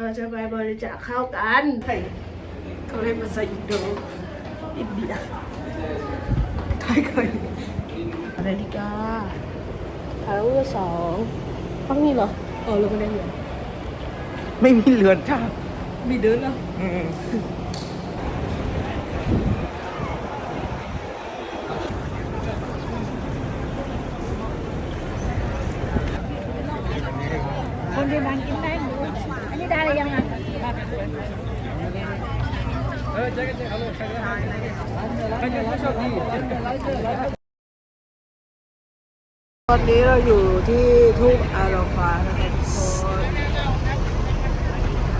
เราจะไปบริจาคข้าวกันเขาเรียกภาษาอินโดอินเดียไทยเคยนาฬิกาถ่ายรูปสองฟังนี่เหรอเออเราไม่ได้เรียนไม่มีเรือนจ้ามีเดินแล้วอืมคนที่บ้านกินได้ หมูอันนี้ได้หรือยังอะตอนนี้เราอยู่ที่ทุ่งอาราฟานะคะทุกคน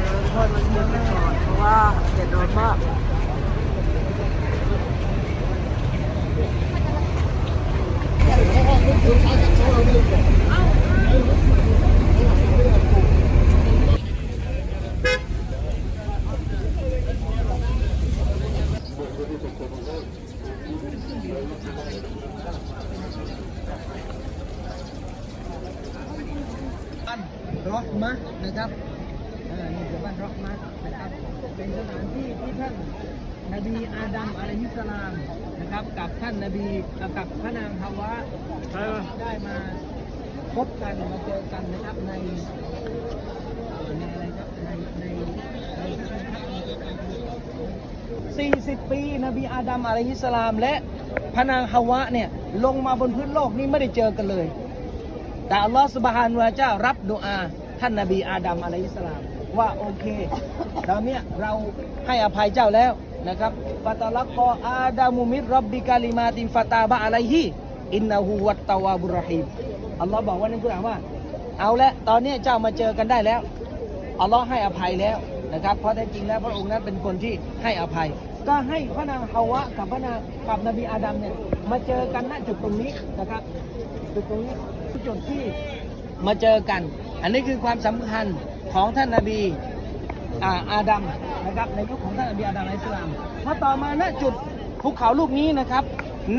เราทอดมันเยอะไปก่อนเพราะว่าเด็ดร้อนมาก มะนะครับนี่คือบ้านรอกมะนะครับเป็นสถานที่ที่ท่านนบีอาดัมอะลัยฮิสสลามนะครับ กับท่านนบีกับพระนางฮาวะได้มาพบกันมาเจอกันนะครับในในอะไรครับในในในสี่สิบปีนบีอาดัมอะลัยฮิสสลาม และพระนางฮาวะเนี่ยลงมาบนพื้นโลกนี้ไม่ได้เจอกันเลย แต่อัลลอฮฺสุบฮานวะเจ้ารับดุอา ท่านนบีอาดัมอะลัยฮิสสลาม ว่าโอเคตอนเนี้ยเราให้อภัยเจ้าแล้วนะครับฟาตาลักกออาดามุมิรรับบิกาลิมาติฟาตาบะอะลัยฮิอินนาหูวัตตาวาบุรหีมอัลลอฮ์บอกว่าในกุรอานว่า เอาละตอนเนี้ยเจ้ามาเจอกันได้แล้วอัลลอฮ์ให้อภัยแล้วนะครับ เพราะแท้จริงแล้วพระองค์นั้นเป็นคนที่ให้อภัย ก็ให้พระนางฮาวะกับพระนางกับนบีอาดัมเนี่ยมาเจอกันณจุดตรงนี้นะครับจุดตรงนี้จุดที่ มาเจอกัน อันนี้คือความสำคัญของท่านนบีอาอาดัมนะครับในยุคของท่านนบีอาดัมอะลัยฮิสลามพอต่อมาณจุดภูเขาลูกนี้นะครับ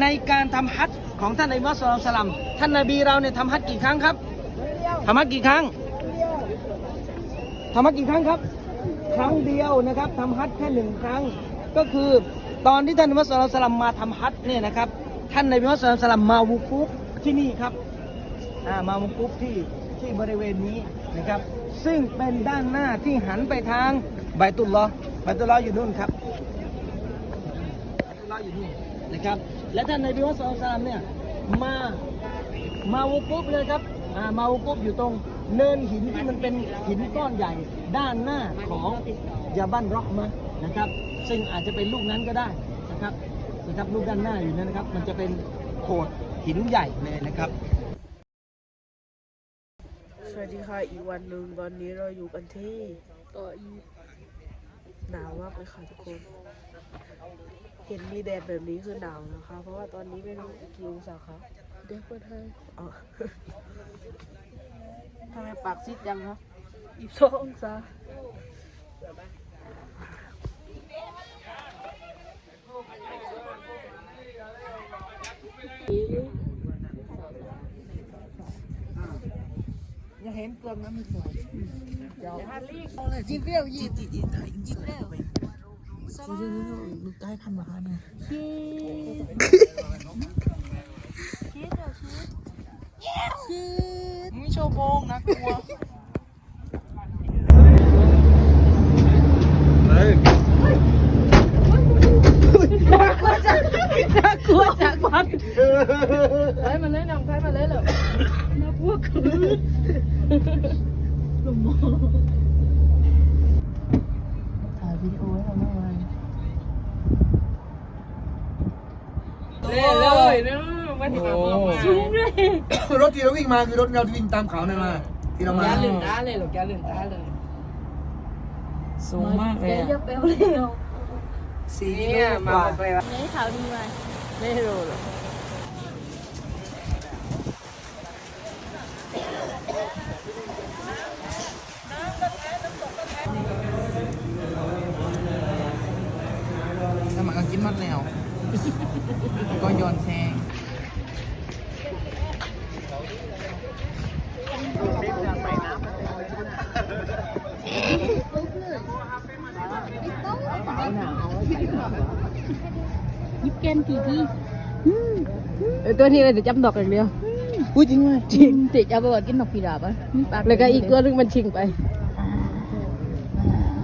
ในการทำฮัจของท่านนบีมุฮัมมัดสุลลัลลอฮุอะลัยฮิวะสัลลัมท่านนบีเราเนี่ยทำฮัจกี่ครั้งครับทำฮัจกี่ครั้งทำฮัจกี่ครั้งครับ ครั้งเดียวนะครับทำฮัจแค่หนึ่งครั้ง ก็คือตอนที่ท่านนบีมุฮัมมัดสุลลัลลอฮุอะลัยฮิวะสัลลัมมาทำฮัจเนี่ยนะครับท่านนบีมุฮัมมัดสุลลัลลอฮุอะลัยฮิวะสัลลัมมาวุกุฟที่นี่ครับ มามุกุฟที่ที่บริเวณนี้นะครับ ซึ่งเป็นด้านหน้าที่หันไปทางไบตุลลอฮ์ไบตุลลออยู่นู่นครับไบตุลลออยู่นู่นนะครับ และท่านในบีมุฮัมมัดสุลลัลลอฮุอะลัยฮิวะสัลลัมเนี่ยมามาวุกุฟเลยครับมาวุกุฟอยู่ตรงเนินหินที่มันเป็นหินก้อนใหญ่ด้านหน้าของยาบันร็อกมะนะครับ ซึ่งอาจจะเป็นลูกนั้นก็ได้นะครับนะครับลูกด้านหน้าอยู่นั่นนะครับ มันจะเป็นโขดหินใหญ่เลยนะครับ วัสดีค่ะ อีกวันหนึ่งตอนนี้เราอยู่กันที่ต่ออีหนาวมากเลยค่ะทุกคน เห็นมีแดดแบบนี้คือหนาวนะคะ เพราะว่าตอนนี้ไม่รู้กี่องศาคะเดี๋ยวเปิดให้อ๋อทำไมปากซีดจังคะอีกสององศาอ ย่าเห็นกลมนะมันสวยเดี๋ยวจีบเรียวยีจีจีไทยจีบเรียวลูกได้พันมาเนี่ยไม่โชว์โบงนะกลัวน่ากลัวจากมันไอ้มันเล่นนำใครมาเล่นเหรอน่ากลัวคือ ถ่ายวิดีโอให้เราหน่อยเล่นเลยเล่นมันสูงเลยรถที่เราวิ่งมาคือรถเราที่วิ่งตามเขานั่นมาที่เรามาแกลืมตาเลยหรอแกลืมตาเลย สูงมากเลยเยอะอะเปลวเร็วสี่กิเนี่โลยกมาว่าไปวะนี่ข่าวดีมาไม่รู้หรอก หมดแล้ว ก็โอนแซงยิบแกนกี่ทีตัวนี้เลยจะจับดอกอย่างเดียวพูดจริงไหมจริงตะจัอไปวัดกินดอกผีดาบอะแล้วก็อีกตัวนึงมันชิงไป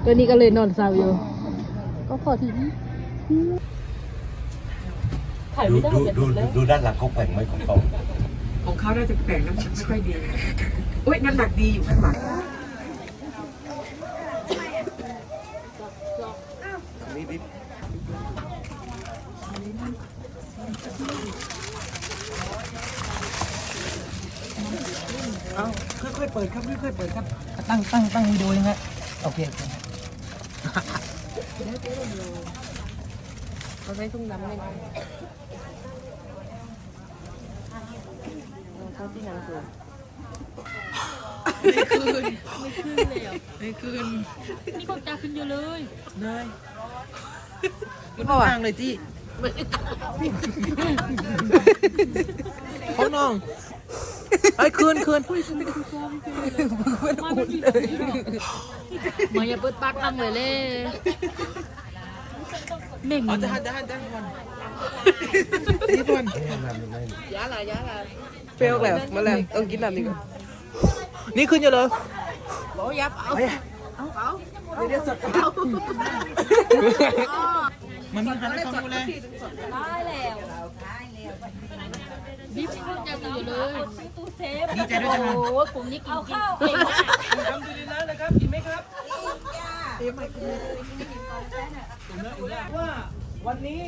ตัวนี้ก็เลยนอนเศร้าอยู่ ก็ขอทีนี้ ถ่ายดูไม่ได้ดูเดี๋ยวดูดูด้านหลังเขาแข่งไหมของเขาของเขาน่าจะแปลงน้ำหนักไม่ค่อยดีอุ้ยน้ำหนักดีอยู่ข้างหลังเอาค่อยๆเปิดครับค่อยๆเปิดครับ ตั้งตั้งตั้งวิดีโอยังไงโอเคโอ เราใช้ถุงน้ำเลยเท่าที่นางสูไม่คืนไม่คืนเลยอะไม่คืนนี่ก็จาขึ้นเยอะเลยเลยมันวางเลยจี้เขาน้องไอ้คืนคืนมาอย่าเปิดปากตั้งเลยเลย เม่งอ๋อจะหันจะหันจะหันก่อนนี่ก่อนยาละยาละเปรี้ยวแล้วมาแล้วต้องกินน้ำนี่ก่อน นี่คืนอยู่เลย บอกยับเอามันมีหันให้เขาดูแลดิบก็จะขึ้นอยู่เลยดีใจด้วยจังโอ้กลุ่มนี้กินกินเก่งมากทำดีแล้วนะครับ กินไหมครับ เตรียมใหม่คุณว่าวันนี้